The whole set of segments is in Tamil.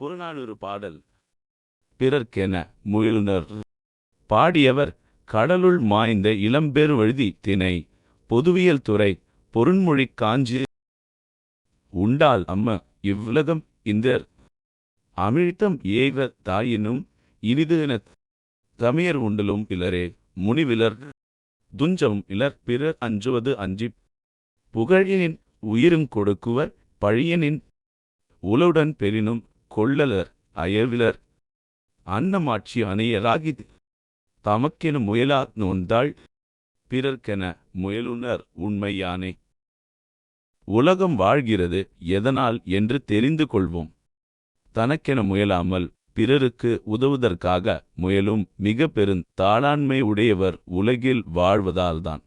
புறநானூறு பாடல். பிறர்க்கென முயலுனர் பாடியவர் கடலுள் மாய்ந்த இளம்பெருவழுதி திணை. பொதுவியல் துறை பொருண்மொழி காஞ்சி. உண்டால் அம்ம இவ்வுலகம் இந்தர் அமிழ்த்தம் ஏவ தாயினும் இனிது என தமியர் உண்டலும் இலரே முனிவிலர் துஞ்சம் இலர் பிறர் அஞ்சுவது அஞ்சிப். புகழினின் உயிரும் கொடுக்குவர் பழியனின் உலவுடன் பெறினும் கொள்ளலர் அயர்விலர். அன்னமாட்சி அணையராகி தமக்கென முயலா நோந்தாள் பிறர்க்கென முயலுனர் உண்மையானே உலகம் வாழ்கிறது எதனால் என்று தெரிந்து கொள்வோம். தனக்கென முயலாமல் பிறருக்கு உதவுதற்காக முயலும் மிக பெருந் தாளாண்மை உடையவர் உலகில் வாழ்வதால்தான்.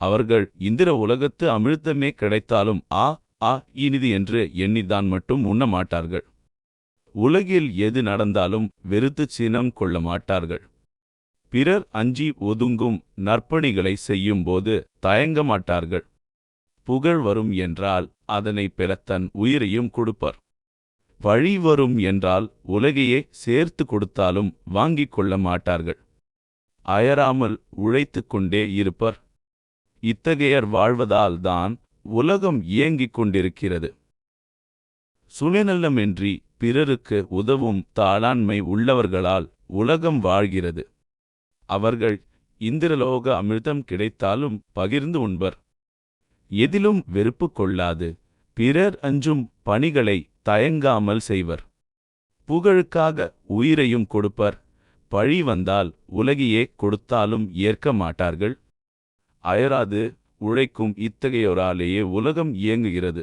அவர்கள் இந்திர உலகத்து அமிழ்த்தமே கிடைத்தாலும் ஆ ஆ இனிது என்று எண்ணிதான் மட்டும் உண்ண மாட்டார்கள். உலகில் எது நடந்தாலும் வெறுத்துச் சினம் கொள்ள மாட்டார்கள். பிறர் அஞ்சி ஒதுங்கும் நற்பணிகளை செய்யும்போது தயங்க மாட்டார்கள். புகழ் வரும் என்றால் அதனை பெற தன் உயிரையும் கொடுப்பர். வழி வரும் என்றால் உலகையே சேர்த்து கொடுத்தாலும் வாங்கிக் கொள்ள மாட்டார்கள். அயராமல் உழைத்துக் கொண்டே இருப்பர். இத்தகையர் வாழ்வதால்தான் உலகம் இயங்கிக் கொண்டிருக்கிறது. சுயநலமின்றி பிறருக்கு உதவும் தாளாண்மை உள்ளவர்களால் உலகம் வாழ்கிறது. அவர்கள் இந்திரலோக அமிர்தம் கிடைத்தாலும் பகிர்ந்து உண்பர். எதிலும் வெறுப்பு கொள்ளாது. பிறர் அஞ்சும் பணிகளை தயங்காமல் செய்வர். புகழுக்காக உயிரையும் கொடுப்பர். பழி வந்தால் உலகியே கொடுத்தாலும் ஏற்க மாட்டார்கள். அயராது உழைக்கும் இத்தகையோராலேயே உலகம் இயங்குகிறது.